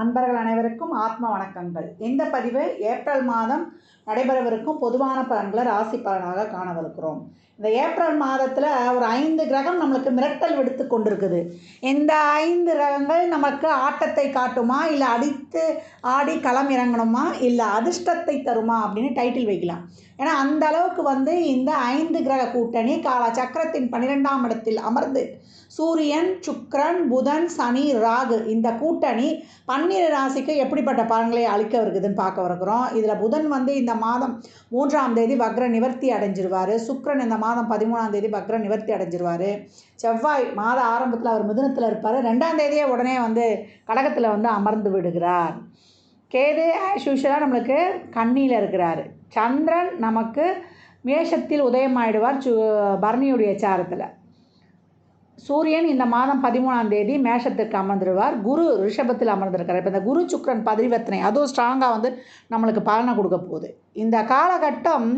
அன்பர்கள் அனைவருக்கும் ஆத்ம வணக்கங்கள். இந்த பதிவு ஏப்ரல் மாதம் நடைபெறவிருக்கும் பொதுவான பலன்களை ராசி பலனாக காணவிருக்கிறோம். இந்த ஏப்ரல் மாதத்தில் ஒரு ஐந்து கிரகம் நம்மளுக்கு மிரட்டல் விடுத்து கொண்டிருக்குது. இந்த ஐந்து கிரகங்கள் நமக்கு ஆட்டத்தை காட்டுமா இல்லை அடித்து ஆடி களம் இறங்கணுமா இல்லை அதிர்ஷ்டத்தை தருமா அப்படின்னு டைட்டில் வைக்கலாம். ஏன்னா அந்த அளவுக்கு வந்து இந்த ஐந்து கிரக கூட்டணி கால சக்கரத்தின் பன்னிரெண்டாம் இடத்தில் அமர்ந்து சூரியன் சுக்ரன் புதன் சனி ராகு இந்த கூட்டணி பன்னிரு ராசிக்கு எப்படிப்பட்ட பலன்களை அளிக்க இருக்குதுன்னு பார்க்க வருகிறோம். இதில் புதன் வந்து இந்த மாதம் மூன்றாம் தேதி வக்ர நிவர்த்தி அடைஞ்சிருவார். சுக்கிரன் இந்த மாதம் பதிமூணாம் தேதி வக்ர நிவர்த்தி அடைஞ்சிருவார். செவ்வாய் மாத ஆரம்பத்தில் அவர் மிதுனத்தில் இருப்பார். ரெண்டாம் தேதியே உடனே வந்து கடகத்தில் வந்து அமர்ந்து விடுகிறார். கேது ஆஸ் யூஷுவலாக நம்மளுக்கு கண்ணியில் இருக்கிறாரு. சந்திரன் நமக்கு மேஷத்தில் உதயமாயிடுவார் சு பரணியுடைய சாரத்தில். சூரியன் இந்த மாதம் பதிமூணாம் தேதி மேஷத்திற்கு அமர்ந்துடுவார் குரு ரிஷபத்தில் அமர்ந்திருக்கார் இப்போ இந்த குரு சுக்ரன் பதிவர்த்தனை அதுவும் ஸ்ட்ராங்காக வந்து நம்மளுக்கு பலனை கொடுக்க போகுது. இந்த காலகட்டம்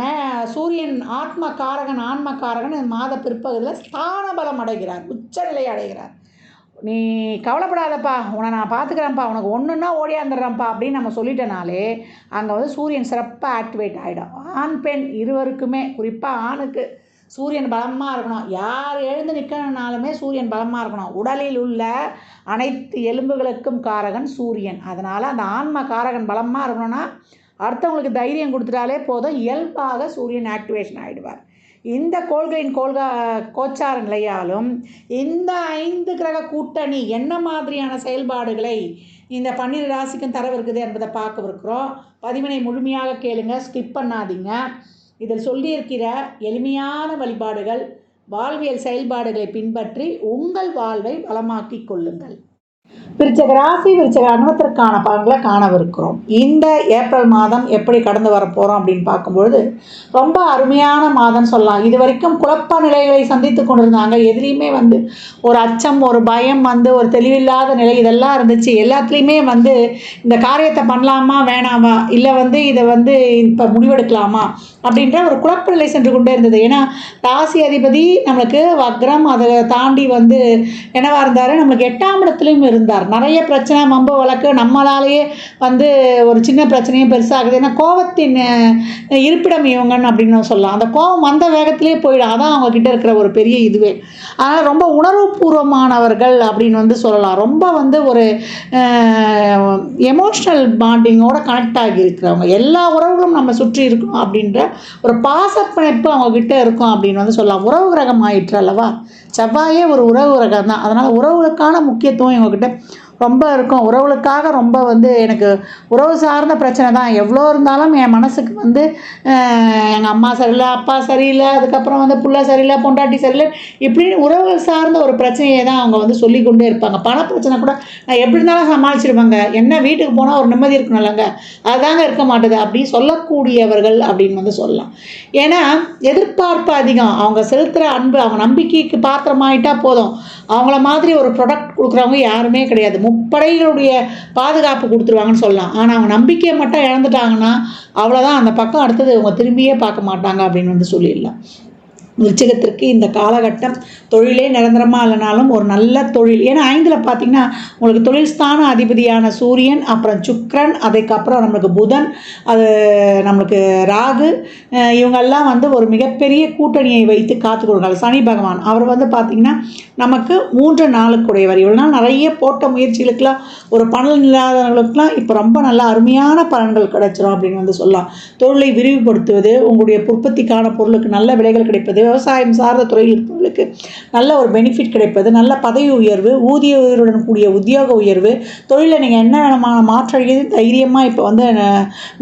மே சூரியன் ஆத்ம காரகன் ஆன்ம காரகன் இந்த மாத பிற்பகுதியில் ஸ்தான பலம் அடைகிறார். உச்சநிலை அடைகிறார். நீ கவலைப்படாதப்பா உன்னை நான் பார்த்துக்கிறேன்ப்பா உனக்கு ஒன்றுன்னா ஓடியாந்துடுறேன்ப்பா அப்படின்னு நம்ம சொல்லிட்டனாலே அங்கே வந்து சூரியன் சிறப்பாக ஆக்டிவேட் ஆகிடும் ஆண் பெண் இருவருக்குமே குறிப்பாக ஆணுக்கு சூரியன் பலமாக இருக்கணும். யார் எழுந்து நிற்கணுனாலுமே சூரியன் பலமாக இருக்கணும். உடலில் உள்ள அனைத்து எலும்புகளுக்கும் காரகன் சூரியன். அதனால் அந்த ஆன்ம காரகன் பலமாக இருக்கணும்னா அடுத்தவங்களுக்கு தைரியம் கொடுத்துட்டாலே போதும். இயல்பாக சூரியன் ஆக்டிவேஷன் ஆகிடுவார் இந்த கோள்களின் கோள்கா கோச்சார நிலையாலும் இந்த ஐந்து கிரக கூட்டணி என்ன மாதிரியான செயல்பாடுகளை இந்த பன்னிரு ராசிக்கும் தரவிருக்குது என்பதை பார்க்கவிருக்கிறோம் பதிவினை முழுமையாக கேளுங்க ஸ்கிப் பண்ணாதீங்க. இதில் சொல்லியிருக்கிற எளிமையான வழிபாடுகள் வாழ்வியல் செயல்பாடுகளை பின்பற்றி உங்கள் வாழ்வை வளமாக்கிக் கொள்ளுங்கள். விருச்சக ராசி விருச்சக அனுபவத்திற்கான பலன்களை காணவிருக்கிறோம். இந்த ஏப்ரல் மாதம் எப்படி கடந்து வர போகிறோம் அப்படின்னு பார்க்கும்பொழுது ரொம்ப அருமையான மாதம் சொல்லலாம். இது வரைக்கும் குழப்ப நிலைகளை சந்தித்து கொண்டிருந்தாங்க. எதுலேயுமே வந்து ஒரு அச்சம் ஒரு பயம் வந்து ஒரு தெளிவில்லாத நிலை இதெல்லாம் இருந்துச்சு. எல்லாத்துலேயுமே வந்து இந்த காரியத்தை பண்ணலாமா வேணாமா இல்லை வந்து இதை வந்து இப்போ முடிவெடுக்கலாமா அப்படின்ற ஒரு குழப்ப நிலை சென்று கொண்டே இருந்தது. ஏன்னா ராசி அதிபதி நம்மளுக்கு வக்ரம் அதை தாண்டி வந்து என்னவாக இருந்தார்? நம்மளுக்கு எட்டாம் இடத்துலையும் இருந்தார். நிறைய பிரச்சனை மம்ப வழக்கு நம்மளாலேயே வந்து ஒரு சின்ன பிரச்சனையும் பெருசாகுது. ஏன்னா கோவத்தின் இருப்பிடம் இவங்கன்னு அப்படின்னு சொல்லலாம். அந்த கோவம் வந்த வேகத்திலே போயிடும். அதான் அவங்கக்கிட்ட இருக்கிற ஒரு பெரிய இதுவே. அதனால் ரொம்ப உணர்வுபூர்வமானவர்கள் அப்படின்னு வந்து சொல்லலாம். ரொம்ப வந்து ஒரு எமோஷ்னல் பாண்டிங்கோட கனெக்ட் ஆகி இருக்கிறவங்க. எல்லா உறவுகளும் நம்ம சுற்றி இருக்கோம் அப்படின்ற ஒரு பாசப்பிணைப்பு அவங்கக்கிட்ட இருக்கும் அப்படின்னு வந்து சொல்லலாம். உறவு கிரகம் ஆயிற்று அல்லவா? செவ்வாயே ஒரு உறவு கிரகம் தான். அதனால் உறவுகளுக்கான முக்கியத்துவம் இவங்ககிட்ட ரொம்ப இருக்கும். உறவுகளுக்காக ரொம்ப வந்து எனக்கு உறவு சார்ந்த பிரச்சனை தான். எவ்வளோ இருந்தாலும் என் மனசுக்கு வந்து எங்கள் அம்மா சரியில்லை அப்பா சரியில்லை அதுக்கப்புறம் வந்து புள்ள சரியில்லை பொண்டாட்டி சரியில்லை இப்படின்னு உறவுகள் சார்ந்த ஒரு பிரச்சனையை தான் அவங்க வந்து சொல்லி கொண்டே இருப்பாங்க. பண பிரச்சனை கூட நான் எப்படி இருந்தாலும் சமாளிச்சிருவாங்க. என்ன வீட்டுக்கு போனால் ஒரு நிம்மதி இருக்கணும்லங்க அதுதாங்க இருக்க மாட்டுது. அப்படி சொல்லக்கூடியவர்கள் அப்படின்னு வந்து சொல்லலாம். ஏன்னா எதிர்பார்ப்பு அதிகம். அவங்க செலுத்துகிற அன்பு அவங்க நம்பிக்கைக்கு பாத்திரமாயிட்டா போதும். அவங்கள மாதிரி ஒரு ப்ராடக்ட் கொடுக்குறவங்க யாருமே கிடையாது. முப்படைகளுடைய பாதுகாப்பு கொடுத்துருவாங்கன்னு சொல்லலாம். ஆனால் அவங்க நம்பிக்கையை மட்டும் இழந்துட்டாங்கன்னா அவ்வளோதான் அந்த பக்கம் அடுத்தது அவங்க திரும்பியே பார்க்க மாட்டாங்க அப்படின்னு வந்து சொல்லிடலாம். விருச்சிகத்திற்கு இந்த காலகட்டம் தொழிலே நிரந்தரமாக இல்லைனாலும் ஒரு நல்ல தொழில். ஏன்னா ஐந்தில் பார்த்தீங்கன்னா உங்களுக்கு தொழில் ஸ்தான அதிபதியான சூரியன் அப்புறம் சுக்ரன் அதுக்கப்புறம் நம்மளுக்கு புதன் அது நம்மளுக்கு ராகு இவங்கெல்லாம் வந்து ஒரு மிகப்பெரிய கூட்டணியை வைத்து காத்து கொடுக்காங்க சனி பகவான் அவர் வந்து பார்த்திங்கன்னா நமக்கு மூன்று நாளுக்குடையவர் இவ்வளோ நாள் நிறைய போட்ட முயற்சிகளுக்கெல்லாம் ஒரு பலன் இல்லாதவர்களுக்கெல்லாம் இப்போ ரொம்ப நல்ல அருமையான பலன்கள் கிடைச்சிரும் அப்படின்னு வந்து சொல்லலாம். தொழிலை விரிவுபடுத்துவது உங்களுடைய உற்பத்திக்கான பொருளுக்கு நல்ல விலைகள் கிடைப்பது விவசாயம் சார்ந்த துறையில் இருப்பவர்களுக்கு நல்ல ஒரு பெனிஃபிட் கிடைப்பது நல்ல பதவி உயர்வு ஊதிய உயர்வுடன் கூடிய உத்தியோக உயர்வு. தொழிலில் நீங்கள் என்ன விதமான மாற்றம் தைரியமாக இப்போ வந்து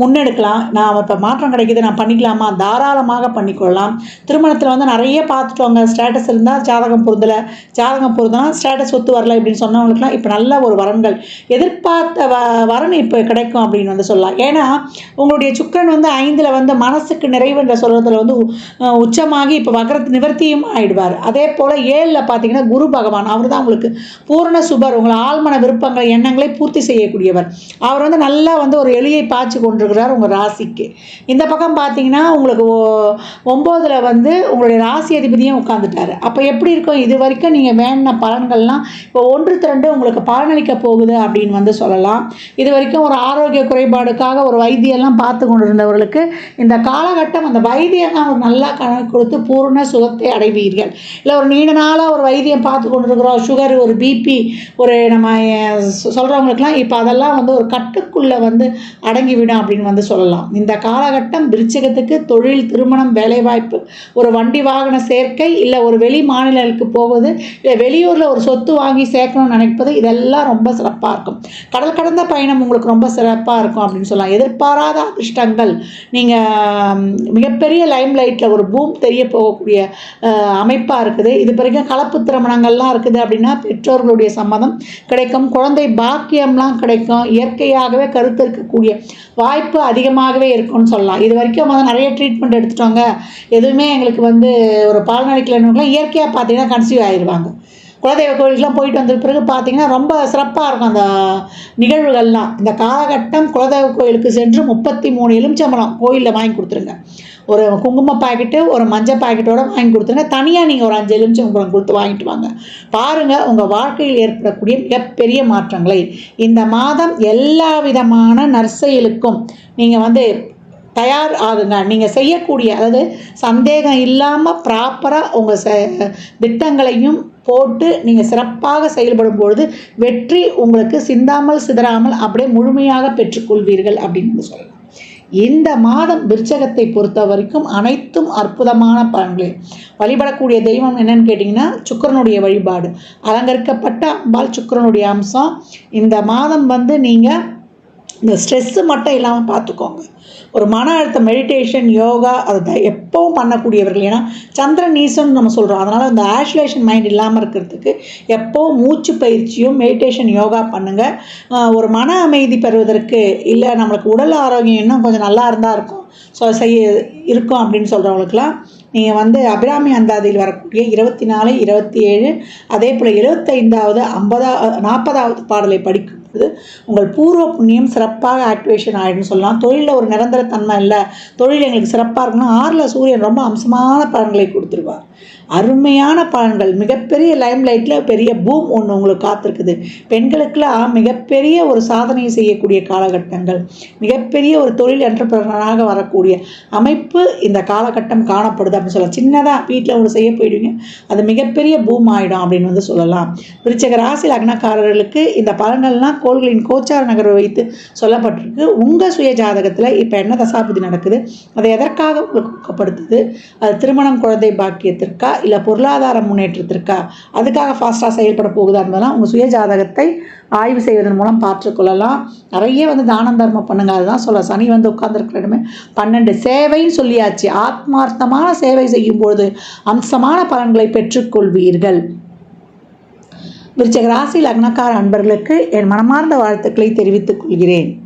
முன்னெடுக்கலாம். நான் இப்போ மாற்றம் கிடைக்கிது நான் பண்ணிக்கலாமா? தாராளமாக பண்ணிக்கொள்ளலாம். திருமணத்தில் வந்து நிறைய பார்த்துட்டோங்க. ஸ்டேட்டஸ் இருந்தால் ஜாதகம் பொருந்தலை. ஜாதகம் பொருந்தனா ஸ்டேட்டஸ் ஒத்து வரல இப்படின்னு சொன்னவங்களுக்குலாம் இப்போ நல்ல ஒரு வரன்கள். எதிர்பார்த்த வ வரன் இப்போ கிடைக்கும் அப்படின்னு வந்து சொல்லலாம். ஏன்னா உங்களுடைய சுக்கரன் வந்து ஐந்தில் வந்து மனசுக்கு நிறைவுன்ற சொல்கிறதுல வந்து உச்சமாகி இப்போ வக்ர நிவர்த்தியும் ஆயிடுவார். அதே போல் ஏழில் பார்த்தீங்கன்னா குரு பகவான் அவர் தான் உங்களுக்கு பூரண சுபர் உங்களை ஆழ்மன விருப்பங்கள் எண்ணங்களை பூர்த்தி செய்யக்கூடியவர். அவர் வந்து நல்லா வந்து ஒரு எலியை பாய்ச்சி கொண்டிருக்கிறார் உங்கள் ராசிக்கு. இந்த பக்கம் பார்த்தீங்கன்னா உங்களுக்கு ஒம்போதில் வந்து உங்களுடைய ராசி அதிபதியும் உட்காந்துட்டாரு அப்போ எப்படி இருக்கும்? இது வரைக்கும் நீங்கள் வேண்டின பலன்கள்லாம் இப்போ ஒன்று திரண்டு உங்களுக்கு பலனளிக்க போகுது அப்படின்னு வந்து சொல்லலாம். இது வரைக்கும் ஒரு ஆரோக்கிய குறைபாடுக்காக ஒரு வைத்தியெல்லாம் பார்த்து கொண்டு இருந்தவர்களுக்கு இந்த காலகட்டம் அந்த வைத்தியம்லாம் ஒரு நல்லா கணக்கு கொடுத்து பூர்ண சுகத்தை அடைவீர்கள். இல்லை ஒரு நீண்ட நாளாக ஒரு வைத்தியம் பார்த்து கொண்டிருக்கிறோம். சுகர் ஒரு பிபி ஒரு நம்ம சொல்கிறவங்களுக்குலாம் இப்போ அதெல்லாம் வந்து ஒரு கட்டுக்குள்ளே வந்து அடங்கிவிடும் அப்படின்னு வந்து சொல்லலாம். இந்த காலகட்டம் விருச்சிகத்துக்கு தொழில் திருமணம் வேலைவாய்ப்பு ஒரு வண்டி வாகன சேர்க்கை இல்லை ஒரு வெளி மாநிலங்களுக்கு போவது இல்லை வெளியூரில் ஒரு சொத்து வாங்கி சேர்க்கணும்னு நினைப்பது இதெல்லாம் ரொம்ப சிறப்பாக இருக்கும். கடல் கடந்த பயணம் உங்களுக்கு ரொம்ப சிறப்பாக இருக்கும் அப்படின்னு சொல்லலாம். எதிர்பாராத அதிர்ஷ்டங்கள். நீங்கள் மிகப்பெரிய லைம் லைட்டில் ஒரு பூம் தெரிய போகக்கூடிய அமைப்பாக இருக்குது. இது வரைக்கும் கலப்பு திருமணங்கள்லாம் இருக்குது அப்படின்னா பெற்றோர்களுடைய சம்மதம் கிடைக்கும். குழந்தை பாக்கியம்லாம் கிடைக்கும். இயற்கையாகவே கருத்து இருக்கக்கூடிய வாய்ப்பு அதிகமாகவே இருக்கும்னு சொல்லலாம். இது வரைக்கும் வந்து நிறைய ட்ரீட்மெண்ட் எடுத்துட்டோங்க. எதுவுமே எங்களுக்கு வந்து ஒரு பால்நடிக்கலன்னு இயற்கையாக பார்த்தீங்கன்னா கன்சீவ் ஆயிடுவாங்க குலதெய்வ கோயிலுக்குலாம் போயிட்டு வந்த பிறகு பார்த்தீங்கன்னா ரொம்ப சிறப்பாக இருக்கும் அந்த நிகழ்வுகள்லாம். இந்த காலகட்டம் குலதெய்வ கோயிலுக்கு சென்று முப்பத்தி மூணு எலுமிச்சம்பழம் கோயிலில் வாங்கி கொடுத்துருங்க. ஒரு குங்கும பாக்கெட்டு ஒரு மஞ்சள் பாக்கெட்டோட வாங்கி கொடுத்துருங்க. தனியாக நீங்கள் ஒரு அஞ்சு எலுமிச்சம்பழம் கொடுத்து வாங்கிட்டு வாங்க. பாருங்கள் உங்கள் வாழ்க்கையில் ஏற்படக்கூடிய மிகப்பெரிய மாற்றங்களை. இந்த மாதம் எல்லா விதமான நற்செயலுக்கும் நீங்கள் வந்து தயார் ஆகுங்க நீங்கள் செய்யக்கூடிய அதாவது சந்தேகம் இல்லாமல் ப்ராப்பராக உங்கள் ச திட்டங்களையும் போட்டு நீங்கள் சிறப்பாக செயல்படும் பொழுது வெற்றி உங்களுக்கு சிந்தாமல் சிதறாமல் அப்படியே முழுமையாக பெற்றுக்கொள்வீர்கள் அப்படின்னு சொல்லலாம். இந்த மாதம் விருச்சகத்தை பொறுத்த வரைக்கும் அனைத்தும் அற்புதமான பலன்களே. வழிபடக்கூடிய தெய்வம் என்னன்னு கேட்டிங்கன்னா சுக்கரனுடைய வழிபாடு. அலங்கரிக்கப்பட்ட அம்பாள் சுக்கரனுடைய அம்சம். இந்த மாதம் வந்து நீங்கள் இந்த ஸ்ட்ரெஸ்ஸு மட்டும் இல்லாமல் பார்த்துக்கோங்க ஒரு மன அழுத்தம் மெடிடேஷன் யோகா அதை எப்போவும் பண்ணக்கூடியவர்கள். ஏன்னா சந்திரன் நீசன் நம்ம சொல்கிறோம் அதனால் இந்த ஆஷ்லேஷன் மைண்ட் இல்லாமல் இருக்கிறதுக்கு எப்போவும் மூச்சு பயிற்சியும் மெடிடேஷன் யோகா பண்ணுங்கள் ஒரு மன அமைதி பெறுவதற்கு இல்லை நம்மளுக்கு உடல் ஆரோக்கியம் இன்னும் கொஞ்சம் நல்லா இருந்தால் இருக்கும். ஸோ செய்ய இருக்கும் அப்படின்னு சொல்கிறவங்களுக்குலாம் நீங்கள் வந்து அபிராமி அந்தாதியில் வரக்கூடிய இருபத்தி நாலு இருபத்தி ஏழு அதே போல் எழுபத்தைந்தாவது ஐம்பதா நாற்பதாவது பாடலை படிக்கும் இருக்குது. உங்கள் பூர்வ புண்ணியம் சிறப்பாக ஆக்டிவேஷன் ஆகிடும்னு சொல்லலாம். தொழிலில் ஒரு நிரந்தர தன்மை இல்லை. தொழில் எங்களுக்கு சிறப்பாக இருக்கணும் ஆறில் சூரியன் ரொம்ப அம்சமான பலன்களை கொடுத்துருவார். அருமையான பலன்கள். மிகப்பெரிய லைம் லைட்டில் பெரிய பூம் ஒன்று உங்களுக்கு காத்திருக்குது. பெண்களுக்கெல்லாம் மிகப்பெரிய ஒரு சாதனையை செய்யக்கூடிய காலகட்டங்கள். மிகப்பெரிய ஒரு தொழில் என்டர்பிரனராக வரக்கூடிய அமைப்பு இந்த காலகட்டம் காணப்படுது அப்படின்னு சொல்லலாம். சின்னதாக வீட்டில் ஒன்று செய்ய போயிடுவீங்க. அது மிகப்பெரிய பூம் ஆகிடும் அப்படின்னு வந்து சொல்லலாம். விருச்சக ராசி லக்னக்காரர்களுக்கு இந்த பலன்கள்லாம் கோள்களின் கோச்சார நகரை வைத்து சொல்லப்பட்டிருக்கு. உங்கள் சுய ஜாதகத்தில் இப்போ என்ன தசாபதி நடக்குது? அதை எதற்காக ஊக்கப்படுத்துது? அது திருமணம் குழந்தை பாக்கியத்திற்கா? இல்லை பொருளாதார முன்னேற்றத்திற்கா? அதுக்காக ஃபாஸ்ட்டாக செயல்பட போகுதா இருந்தாலும் உங்கள் சுய ஜாதகத்தை ஆய்வு செய்வதன் மூலம் பார்த்துக்கொள்ளலாம் நிறைய வந்து தானம் தர்மம் பண்ணுங்க. அதுதான் சொல்ல சனி வந்து உட்கார்ந்துருக்கிற இடமே பன்னெண்டு சேவைன்னு சொல்லியாச்சு. ஆத்மார்த்தமான சேவை செய்யும்பொழுது அம்சமான பலன்களை பெற்றுக்கொள்வீர்கள். விருச்சக ராசி லக்னக்கார அன்பர்களுக்கு என் மனமார்ந்த வாழ்த்துக்களை தெரிவித்துக் கொள்கிறேன்.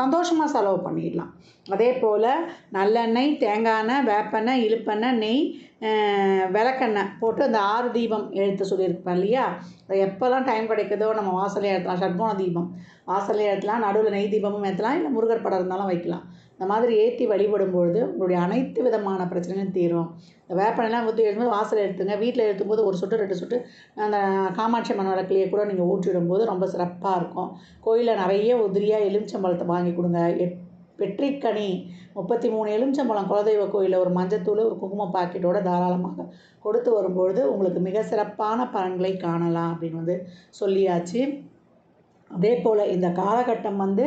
சந்தோஷமாக செலவு பண்ணிடலாம். அதே போல் நல்லெண்ணெய் தேங்காய் எண்ணெய் வேப்பெண்ணெய் இழுப்பெண்ணெய் நெய் விளக்கெண்ணெய் போட்டு அந்த ஆறு தீபம் எழுத்து சொல்லியிருப்பேன் இல்லையா? அதை எப்போல்லாம் டைம் கிடைக்குதோ நம்ம வாசலே ஏற்றலாம். ஷட்போன தீபம். வாசலே ஏற்றலாம் நடுவில் நெய் தீபமும் ஏற்றலாம் இல்லை முருகர் படம் இருந்தாலும் வைக்கலாம். இந்த மாதிரி ஏற்றி வழிபடும் பொழுது உங்களுடைய அனைத்து விதமான பிரச்சனையும் தீரும். இந்த வேப்பனெல்லாம் ஊற்றி எழுதும்போது வாசல் எடுத்துங்க. வீட்டில் எழுத்தும்போது ஒரு சொட்டு ரெண்டு சொட்டு அந்த காமாட்சி அம்மன் விளக்கிலேயே கூட நீங்கள் ஊற்றிவிடும்போது ரொம்ப சிறப்பாக இருக்கும். கோயிலில் நிறைய உதிரியாக எலுமிச்சம்பழத்தை வாங்கி கொடுங்க. எட் வெற்றிக்கனி முப்பத்தி மூணு எலுமிச்சம்பழம் குலதெய்வ கோயிலில் ஒரு மஞ்சத்தூள் ஒரு குங்கும பாக்கெட்டோட தாராளமாக கொடுத்து வரும்பொழுது உங்களுக்கு மிக சிறப்பான பலன்களை காணலாம் அப்படின்னு வந்து சொல்லியாச்சு. அதே போல் இந்த காலகட்டம் வந்து